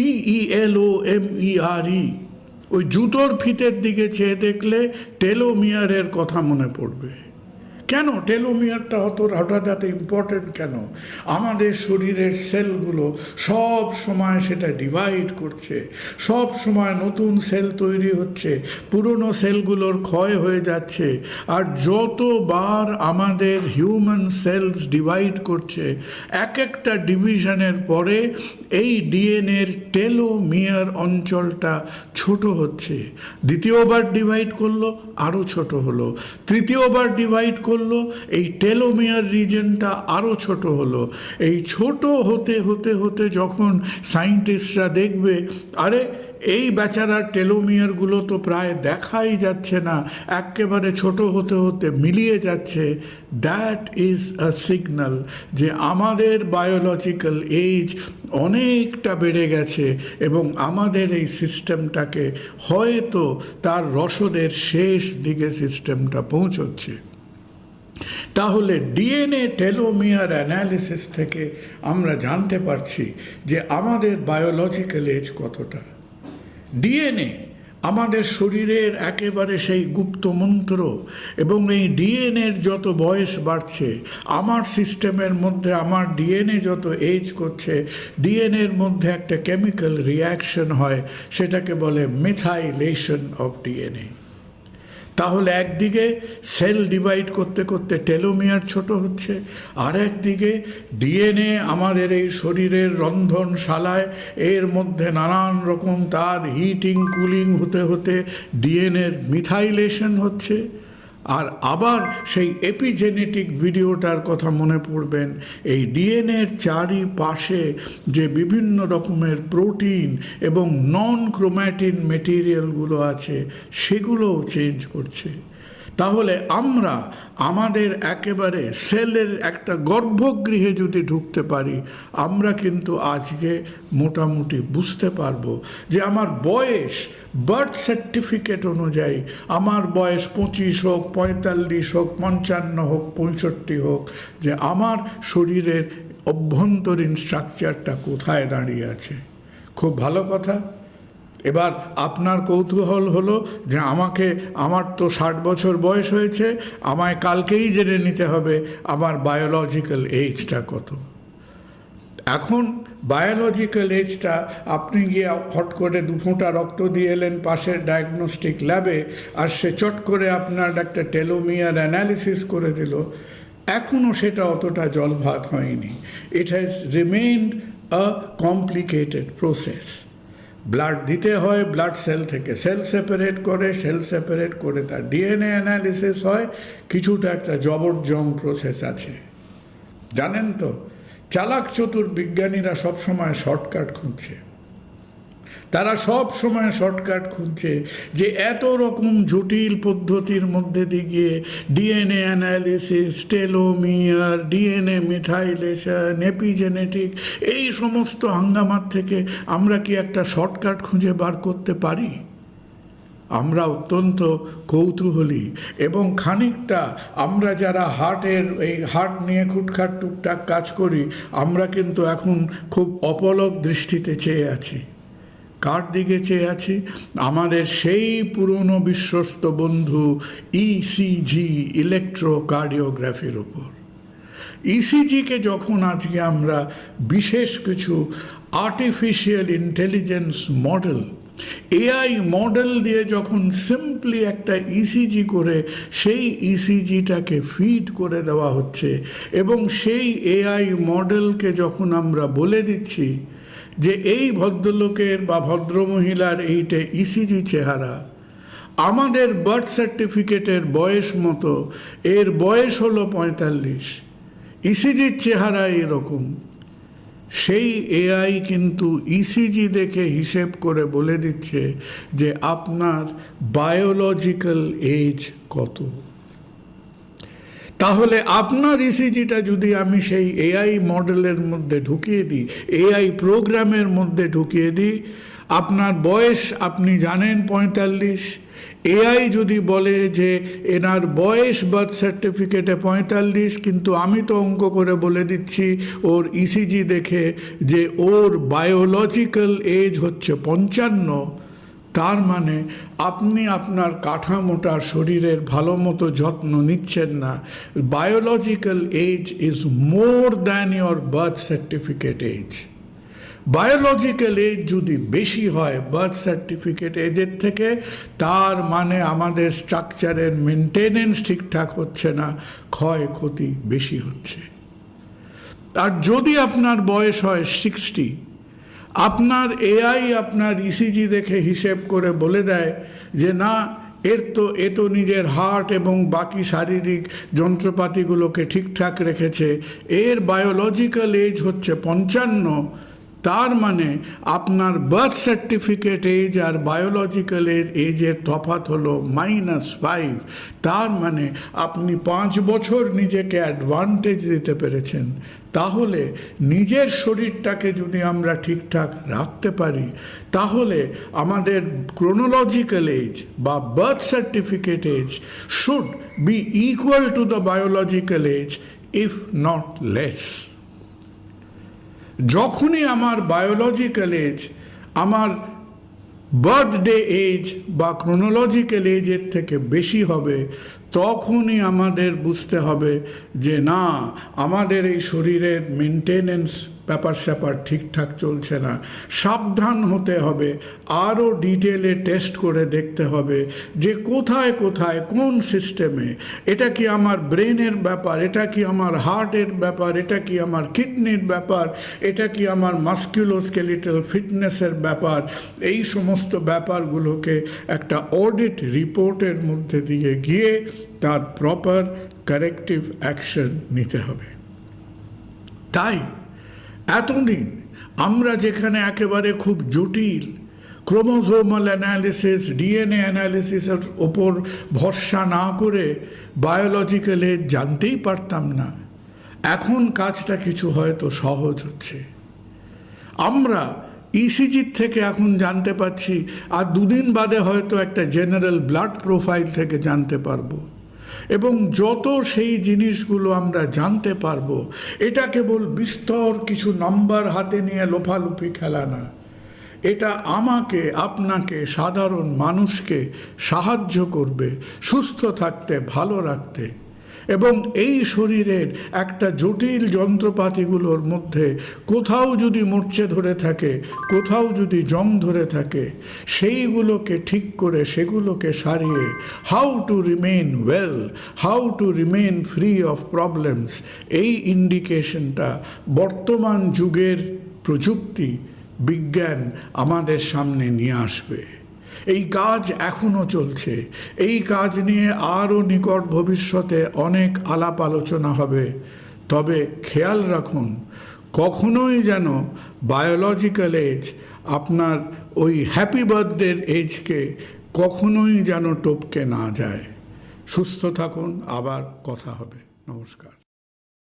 টিই L M E আর ওই জুতোর ফিতের দিকে চেয়ে দেখলে টেলোমিয়ারের কথা মনে পড়বে। কেন? টেলোমিয়ারটা হত হঠাৎ এত ইম্পর্টেন্ট কেন? আমাদের শরীরের সেলগুলো সব সময় সেটা ডিভাইড করছে। সব সময় নতুন সেল তৈরি হচ্ছে। পুরনো সেলগুলোর ক্ষয় হয়ে যাচ্ছে। আর যতবার আমাদের হিউম্যান সেলস ডিভাইড করছে এক একটা ডিভিশনের পরে এই ডিএনএর টেলোমিয়ার অঞ্চলটা ছোট হচ্ছে। দ্বিতীয়বার ডিভাইড করল আরও ছোট হলো। তৃতীয়বার ডিভাইড করল এই টেলোমিয়ার রিজনটা আরও ছোট হলো। এই ছোট হতে হতে হতে যখন সায়েন্টিস্টরা দেখবে, আরে, এই বেচারার টেলোমিয়ারগুলো তো প্রায় দেখাই যাচ্ছে না একেবারে ছোট হতে হতে মিলিয়ে যাচ্ছে দ্যাট ইজ আ সিগনাল যে আমাদের বায়োলজিক্যাল এজ অনেকটা বেড়ে গেছে এবং আমাদের এই সিস্টেমটাকে হয়তো তার রসদের শেষ দিকে সিস্টেমটা পৌঁছচ্ছে। তাহলে ডিএনএ টেলোমিয়ার অ্যানালিসিস থেকে আমরা জানতে পারছি যে আমাদের বায়োলজিক্যাল এজ কতটা। ডিএনএ আমাদের শরীরের একেবারে সেই গুপ্ত মন্ত্র এবং এই ডিএনএর যত বয়স বাড়ছে, আমার সিস্টেমের মধ্যে আমার ডিএনএ যত এজ করছে, ডিএনএর মধ্যে একটা কেমিক্যাল রিয়াকশন হয়, সেটাকে বলে মিথাইলেশন অফ ডিএনএ। তাহলে একদিকে সেল ডিভাইড করতে করতে টেলোমিয়ার ছোট হচ্ছে, আর একদিকে ডিএনএ আমাদের এই শরীরের রন্ধনশালায়, এর মধ্যে নানান রকম তার হিটিং, কুলিং হতে হতে ডিএনএর মিথাইলেশন হচ্ছে। আর আবার সেই এপিজেনেটিক ভিডিওটার কথা মনে পড়বেন। এই ডিএনএর চারিপাশে যে বিভিন্ন রকমের প্রোটিন এবং নন ক্রোম্যাটিন মেটেরিয়ালগুলো আছে, সেগুলোও চেঞ্জ করছে। তাহলে আমরা আমাদের একেবারে সেলের একটা গর্ভগৃহে যদি ঢুকতে পারি, আমরা কিন্তু আজকে মোটামুটি বুঝতে পারব যে আমার বয়স বার্থ সার্টিফিকেট অনুযায়ী আমার বয়স পঁচিশ হোক পঁয়তাল্লিশ হোক, পঞ্চান্ন হোক, পঁয়ষট্টি হোক, যে আমার শরীরের অভ্যন্তরীণ স্ট্রাকচারটা কোথায় দাঁড়িয়ে আছে। খুব ভালো কথা। এবার আপনার কৌতূহল হলো যে আমাকে, আমার তো ষাট বছর বয়স হয়েছে, আমায় কালকেই জেনে নিতে হবে আমার বায়োলজিক্যাল এজটা কত। এখন বায়োলজিক্যাল এজটা আপনি গিয়ে হট করে দু ফোঁটা রক্ত দিয়ে এলেন পাশের ডায়াগনস্টিক ল্যাবে আর সে চট করে আপনার একটা টেলোমিয়ার অ্যানালিসিস করে দিল। এখনও সেটা অতটা জলভাত হয়নি। It has remained a complicated process blood দিতে হয় ব্লাড সেল থেকে সেল সেপারেট করে সেল সেপারেট করে তার ডিএনএ অ্যানালিসিস হয়। কিছুটা একটা জবরজং প্রসেস আছে। জানেন তো চালাক চতুর বিজ্ঞানীরা সবসময় শর্টকাট খুঁজছে। তারা সব সময় শর্টকাট খুঁজছে যে এত রকম জটিল পদ্ধতির মধ্যে দিয়ে DNA analysis, telomere, DNA methylation, epigenetic এই সমস্ত হাঙ্গামার থেকে আমরা কি একটা শর্টকাট খুঁজে বার করতে পারি? আমরা অত্যন্ত কৌতূহলী এবং খানিকটা আমরা যারা হার্টের এই হার্ট নিয়ে খুটখাট টুকটাক কাজ করি, আমরা কিন্তু এখন খুব অপলক দৃষ্টিতে চেয়ে আছি। কার দিকে চেয়ে আছি? আমাদের সেই পুরনো বিশ্বস্ত বন্ধু E ইসিজি ইলেকট্রোকার্ডিওগ্রাফির ওপর। ইসিজিকে যখন আজকে আমরা বিশেষ কিছু artificial intelligence model AI model দিয়ে যখন সিম্পলি একটা ইসিজি করে, সেই ইসিজিটাকে ফিড করে দেওয়া হচ্ছে এবং সেই এআই মডেলকে যখন আমরা বলে দিচ্ছি যে এই ভদ্রলোকের বা ভদ্রমহিলার এইটা ইসিজি চেহারা, আমাদের বার্থ সার্টিফিকেটের বয়স মতো, এর বয়স হলো পঁয়তাল্লিশ ইসিজির চেহারা এরকম। সেই এআই কিন্তু ইসিজি দেখে হিসেব করে বলে দিচ্ছে যে আপনার বায়োলজিক্যাল এজ কত। তাহলে আপনার ইসিজিটা যদি আমি সেই এআই মডেলের মধ্যে ঢুকিয়ে দিই এআই প্রোগ্রামের মধ্যে ঢুকিয়ে দিই, আপনার বয়স আপনি জানেন পঁয়তাল্লিশ এআই যদি বলে যে এনার বয়স বার্থ সার্টিফিকেটে পঁয়তাল্লিশ, কিন্তু আমি তো অঙ্ক করে বলে দিচ্ছি ওর ইসিজি দেখে যে ওর বায়োলজিক্যাল এজ হচ্ছে পঞ্চান্ন, তার মানে আপনি আপনার কাঠামোটা শরীরের ভালো মতো যত্ন নিচ্ছেন না। Biological age is more than your birth certificate age biological age যদি বেশি হয় বার্থ সার্টিফিকেট এজের থেকে তার মানে আমাদের স্ট্রাকচারের মেনটেনেন্স ঠিকঠাক হচ্ছে না ক্ষয়ক্ষতি বেশি হচ্ছে। আর যদি আপনার বয়স হয় সিক্সটি আপনার এআই আপনার ইসিজি দেখে হিসেব করে বলে দেয় যে, না, এর তো, এ তো নিজের হার্ট এবং বাকি শারীরিক যন্ত্রপাতিগুলোকে ঠিকঠাক রেখেছে। এর বায়োলজিক্যাল এজ হচ্ছে পঞ্চান্ন তার মানে আপনার বার্থ সার্টিফিকেট এজ আর বায়োলজিক্যাল এজ এজের তফাত হলো মাইনাস ফাইভ তার মানে আপনি পাঁচ বছর নিজেকে অ্যাডভান্টেজ দিতে পেরেছেন। তাহলে নিজের শরীরটাকে যদি আমরা ঠিকঠাক রাখতে পারি, তাহলে আমাদের ক্রোনোলজিক্যাল এজ বা birth certificate age should be equal to the biological age if not less যখনই আমার বায়োলজিক্যাল এজ আমার বার্থডে এজ বা ক্রোনোলজিক্যাল এজের থেকে বেশি হবে, তখনই আমাদের বুঝতে হবে যে না, আমাদের এই শরীরের মেনটেনেন্স ব্যাপার স্যাপার ঠিকঠাক চলছে না। সাবধান হতে হবে, আরও ডিটেলে টেস্ট করে দেখতে হবে যে কোথায় কোথায়, কোন সিস্টেমে। এটা কি আমার ব্রেনের ব্যাপার, এটা কি আমার হার্টের ব্যাপার, এটা কি আমার কিডনির ব্যাপার, এটা কি আমার মাস্কুলোস্কেলিটাল ফিটনেসের ব্যাপার। এই সমস্ত ব্যাপারগুলোকে একটা অডিট রিপোর্টের মধ্যে দিয়ে গিয়ে তার প্রপার কারেক্টিভ অ্যাকশন নিতে হবে। তাই এতদিন আমরা যেখানে একেবারে খুব জটিল ক্রোমোজোমাল অ্যানালিসিস, ডিএনএ অ্যানালিসিসের ওপর ভরসা না করে বায়োলজিক্যালে জানতেই পারতাম না, এখন কাজটা কিছু হয়তো সহজ হচ্ছে। আমরা ইসিজির থেকে এখন জানতে পাচ্ছি আর দুদিন বাদে হয়তো একটা জেনারেল ব্লাড প্রোফাইল থেকে জানতে পারব। এবং যত সেই জিনিসগুলো আমরা জানতে পারব, এটা কেবল বিস্তর কিছু নাম্বার হাতে নিয়ে লোফালুফি খেলা না। এটা আমাকে, আপনাকে, সাধারণ মানুষকে সাহায্য করবে, সুস্থ থাকতে, ভালো রাখতে। এবং এই শরীরের একটা জটিল যন্ত্রপাতিগুলোর মধ্যে কোথাও যদি মরচে ধরে থাকে, কোথাও যদি জং ধরে থাকে, সেইগুলোকে ঠিক করে সেগুলোকে সারিয়ে how to remain well how to remain free of problems এই ইন্ডিকেশনটা বর্তমান যুগের প্রযুক্তি, বিজ্ঞান আমাদের সামনে নিয়ে আসবে। এই কাজ এখনও চলছে। এই কাজ নিয়ে আরও নিকট ভবিষ্যতে অনেক আলাপ আলোচনা হবে। তবে খেয়াল রাখুন, কখনোই যেন বায়োলজিক্যাল এজ আপনার ওই হ্যাপি বার্থডের এজকে কখনোই যেন টপকে না যায়। সুস্থ থাকুন, আবার কথা হবে। নমস্কার।